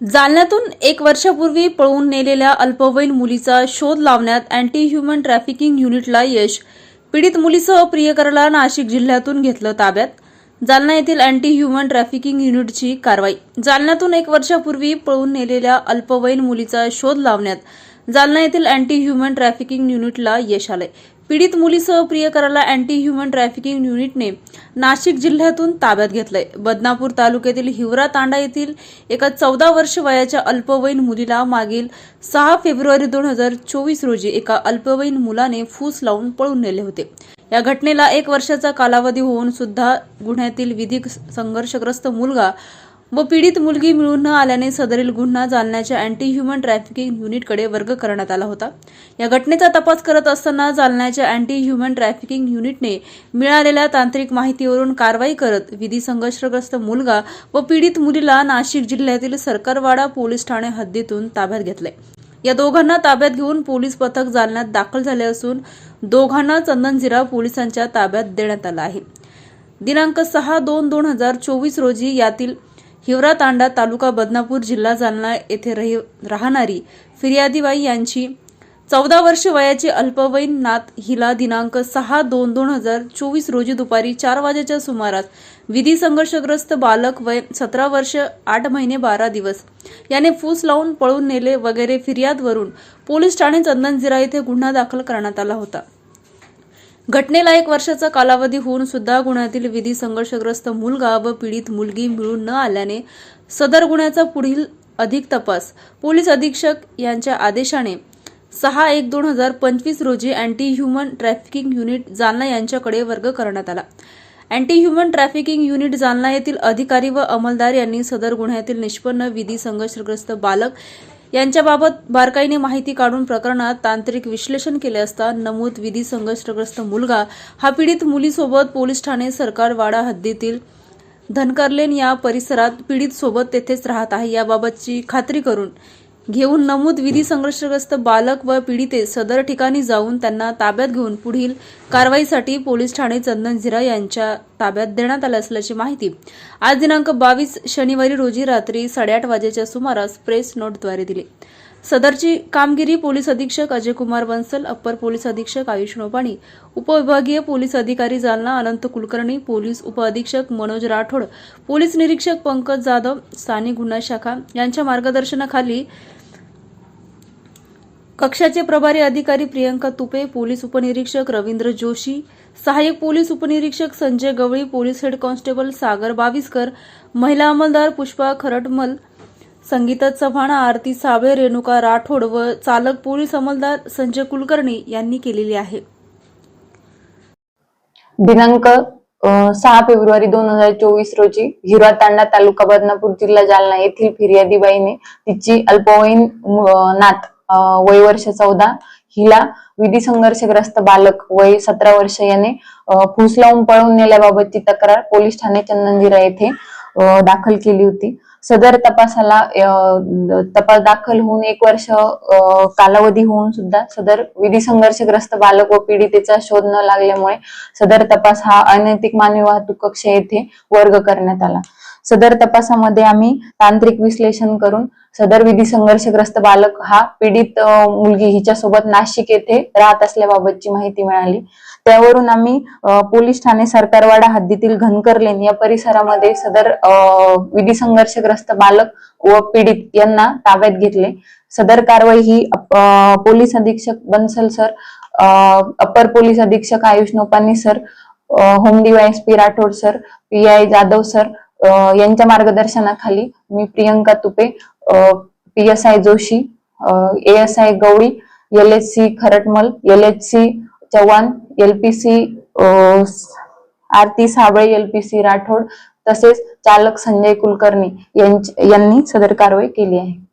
जालन्यातून एक वर्षापूर्वी पळवून नेलेल्या अल्पवयीन मुलीचा शोध लावण्यात अँटी ह्युमन ट्रॅफिकिंग युनिटला यश. पीडित मुलीसह प्रियकराला नाशिक जिल्ह्यातून घेतलं ताब्यात. जालना येथील अँटी ह्युमन ट्रॅफिकिंग युनिटची कारवाई. जालन्यातून एक वर्षापूर्वी पळून नेलेल्या अल्पवयीन मुलीचा शोध लावण्यात जालना येथील अँटी ह्युमन ट्रॅफिकिंग युनिटला यश आलंय. पीडित मुलीसह प्रियकराला अँटी ह्युमन ट्रॅफिकिंग युनिटने नाशिक जिल्ह्यातून ताब्यात घेतलंय. बदनापूर तालुक्यातील हिवरा तांडा येथील एका चौदा वर्ष वयाच्या अल्पवयीन मुलीला मागील सहा फेब्रुवारी दोन हजार चोवीस रोजी एका अल्पवयीन मुलाने फूस लावून पळून नेले होते. या घटनेला एक वर्षाचा कालावधी होऊन सुद्धा गुन्ह्यातील विधिक संघर्षग्रस्त मुलगा व पीडित मुलगी मिळून न आल्याने सदरील गुन्हा जालन्याच्या अँटी ह्युमन ट्रॅफिकिंग युनिटकडे वर्ग करण्यात आला होता. या घटनेचा तपास करत असताना जालन्याच्या अँटी ह्युमन ट्रॅफिकिंग युनिटने मिळालेल्या तांत्रिक माहितीवरून कारवाई करत विधी संघर्षग्रस्त मुलगा व पीडित मुलीला नाशिक जिल्ह्यातील सरकारवाडा पोलीस ठाणे हद्दीतून ताब्यात घेतले. या दोघांना ताब्यात घेऊन पोलीस पथक जालन्यात दाखल झाले असून दोघांना चंदनझिरा पोलिसांच्या ताब्यात देण्यात आलं आहे. दिनांक सहा दोन दोन हजार चोवीस रोजी यातील हिवरा तांडा तालुका बदनापूर जिल्हा जालना येथे रहि राहणारी फिर्यादीबाई यांची चौदा वर्ष वयाची अल्पवयीन नात हिला दिनांक सहा दोन दोन हजार चोवीस रोजी दुपारी चार वाजेच्या सुमारास विधी संघर्षग्रस्त बालक वय सतरा वर्ष आठ महिने बारा दिवस याने फूस लावून पळून नेले वगैरे फिर्यादवरून पोलीस ठाणे चंदनझिरा येथे गुन्हा दाखल करण्यात आला होता. घटनेला एक वर्षाचा कालावधी होऊन सुद्धा गुन्ह्यातील विधी संघर्षग्रस्त मुलगा व पीडित मुलगी मिळून न आल्याने सदर गुन्ह्याचा पुढील अधिक तपास पोलीस अधीक्षक यांच्या आदेशाने सहा एक दोन हजार पंचवीस रोजी anti human trafficking unit Jalna यांच्याकडे वर्ग करण्यात आला. Anti human trafficking unit Jalna येथील अधिकारी व अंमलदार यांनी सदर गुन्ह्यातील निष्पन्न विधी संघर्षग्रस्त बालक यांच्याबाबत बारकाईने माहिती काढून प्रकरणात तांत्रिक विश्लेषण केले असता नमूद विधी संघर्षग्रस्त मुलगा हा पीडित मुलीसोबत पोलीस ठाणे सरकारवाडा हद्दीतील धनकरलेन या परिसरात पीडित सोबत तेथेच राहत आहे. याबाबतची खात्री करून घेऊन नमूद विधी संघर्षग्रस्त बालक व पीडिते सदर ठिकाणी जाऊन त्यांना ताब्यात घेऊन पुढील कारवाईसाठी पोलीस ठाणे चंदनझिरा यांच्या ताब्यात देण्यात आलं असल्याची माहिती. आज दिनांक बावीस शनिवारी रोजी रात्री साडेआठ वाजेच्या सुमारास प्रेस नोटद्वारे दिली. सदरची कामगिरी पोलीस अधीक्षक अजय कुमार बन्सल अप्पर पोलीस अधीक्षक आयुष नोपाणी उपविभागीय पोलीस अधिकारी जालना अनंत कुलकर्णी पोलीस उपअधीक्षक मनोज राठोड पोलीस निरीक्षक पंकज जाधव स्थानिक गुन्हा शाखा यांच्या मार्गदर्शनाखाली कक्षाचे प्रभारी अधिकारी प्रियंका तुपे पोलीस उपनिरीक्षक रवींद्र जोशी सहाय्यक पोलीस उपनिरीक्षक Sanjay Gawali police head constable Sagar Baviskar महिला अंमलदार पुष्पा खरटमल संगीता चव्हाण आरती साबळे रेणुका राठोड व चालक पोलीस अंमलदार संजय कुलकर्णी यांनी केलेली आहे. दिनांक सहा फेब्रुवारी दोन हजार चोवीस रोजी हिरा तांडा तालुका बदनापूर जिल्हा जालना येथील फिर्यादीबाईने तिची अल्पवयीन नात वय वर्ष चौदा हिला विधी संघर्षग्रस्त बालक वय सतरा वर्ष याने अ, फूस लावून पळवून नेल्याबाबतची तक्रार पोलीस ठाणे चंदनजिरा येथे दाखल केली होती. सदर तपासाला तपास दाखल होऊन एक वर्ष कालावधी होऊन सुद्धा सदर विधी संघर्षग्रस्त बालक व पीडितेचा शोध न लागल्यामुळे सदर तपास हा अनैतिक मानवी वाहतूक कक्ष येथे वर्ग करण्यात आला. सदर तपासामध्ये आम्ही तांत्रिक विश्लेषण करून सदर विधी संघर्षग्रस्त बालक हा पीडित मुलगी हिच्यासोबत नाशिक येथे राहत असल्याबाबतची माहिती मिळाली. त्यावरून आम्ही पोलीस ठाणे सरकारवाडा हद्दीतील घनकर लेन या परिसरामध्ये सदर विधी संघर्षग्रस्त बालक व पीडित यांना ताब्यात घेतले. सदर कारवाई ही पोलीस अधीक्षक बन्सल सर अ, पोलीस अधीक्षक Ayush Nopani sir a, home DYSP Rathod sir P I Jadhav sir यांच्या मार्गदर्शनाखाली मी Priyanka Tupe P S I Joshi A S I Gawali L H C Kharatmal L H C Chavan L P C Aarti Sable L P C Rathod तसेच चालक संजय कुलकर्णी यांनी सदर कारवाई केली आहे.